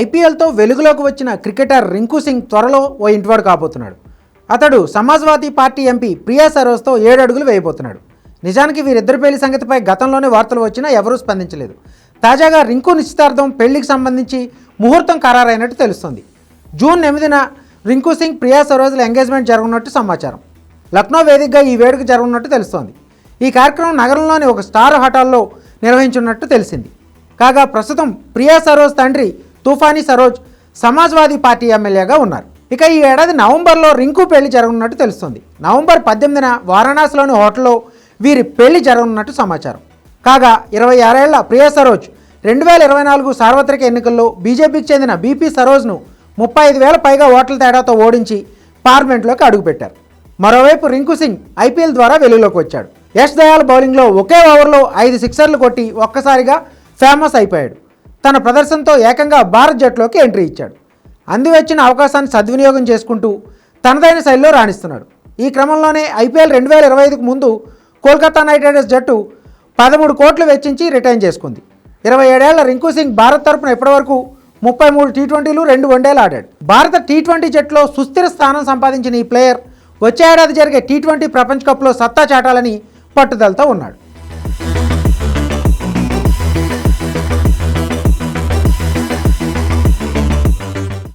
ఐపీఎల్తో వెలుగులోకి వచ్చిన క్రికెటర్ రింకు సింగ్ త్వరలో ఓ ఇంటివాడు కాబోతున్నాడు. అతడు సమాజ్వాదీ పార్టీ ఎంపీ ప్రియా సరోజ్తో ఏడు అడుగులు వేయబోతున్నాడు. నిజానికి వీరిద్దరి పెళ్ళి సంగతిపై గతంలోనే వార్తలు వచ్చినా ఎవరూ స్పందించలేదు. తాజాగా రింకు నిశ్చితార్థం పెళ్ళికి సంబంధించి ముహూర్తం ఖరారైనట్టు తెలుస్తోంది. జూన్ ఎనిమిదిన రింకు సింగ్ ప్రియా సరోజ్ల ఎంగేజ్మెంట్ జరగనున్నట్టు సమాచారం. లక్నో వేదికగా ఈ వేడుక జరగనున్నట్టు తెలుస్తోంది. ఈ కార్యక్రమం నగరంలోని ఒక స్టార్ హోటల్లో నిర్వహించున్నట్టు తెలిసింది. కాగా ప్రస్తుతం ప్రియా సరోజ్ తండ్రి తుఫానీ సరోజ్ సమాజ్వాదీ పార్టీ ఎమ్మెల్యేగా ఉన్నారు. ఇక ఈ ఏడాది నవంబర్లో రింకు పెళ్ళి జరగనున్నట్టు తెలుస్తుంది. నవంబర్ పద్దెనిమిదిన వారణాసిలోని హోటల్లో వీరి పెళ్ళి జరగనున్నట్టు సమాచారం. కాగా ఇరవై ఆరేళ్ళ ప్రియా సరోజ్ రెండు వేల ఇరవై నాలుగు సార్వత్రిక ఎన్నికల్లో బీజేపీకి చెందిన బీపీ సరోజ్ను ముప్పై ఐదు వేల పైగా ఓట్ల తేడాతో ఓడించి పార్లమెంట్లోకి అడుగుపెట్టారు. మరోవైపు రింకు సింగ్ ఐపీఎల్ ద్వారా వెలుగులోకి వచ్చాడు. యష్ దయాల్ బౌలింగ్లో ఒకే ఓవర్లో ఐదు సిక్సర్లు కొట్టి ఒక్కసారిగా ఫేమస్ అయిపోయాడు. తన ప్రదర్శనతో ఏకంగా భారత్ జట్టులోకి ఎంట్రీ ఇచ్చాడు. అందివచ్చిన అవకాశాన్ని సద్వినియోగం చేసుకుంటూ తనదైన శైలిలో రాణిస్తున్నాడు. ఈ క్రమంలోనే ఐపీఎల్ రెండు వేల ఇరవై ఐదుకు ముందు కోల్కతా నైట్ రైడర్స్ జట్టు పదమూడు కోట్లు వెచ్చించి రిటైన్ చేసుకుంది. ఇరవై ఏడేళ్ళ రింకు సింగ్ భారత్ తరపున ఇప్పటివరకు ముప్పై మూడు టీ ట్వంటీలు రెండు వన్డేలు ఆడాడు. భారత టీ ట్వంటీ జట్టులో సుస్థిర స్థానం సంపాదించిన ఈ ప్లేయర్ వచ్చే ఏడాది జరిగే టీ ట్వంటీ ప్రపంచ కప్లో సత్తా చాటాలని పట్టుదలతో ఉన్నాడు.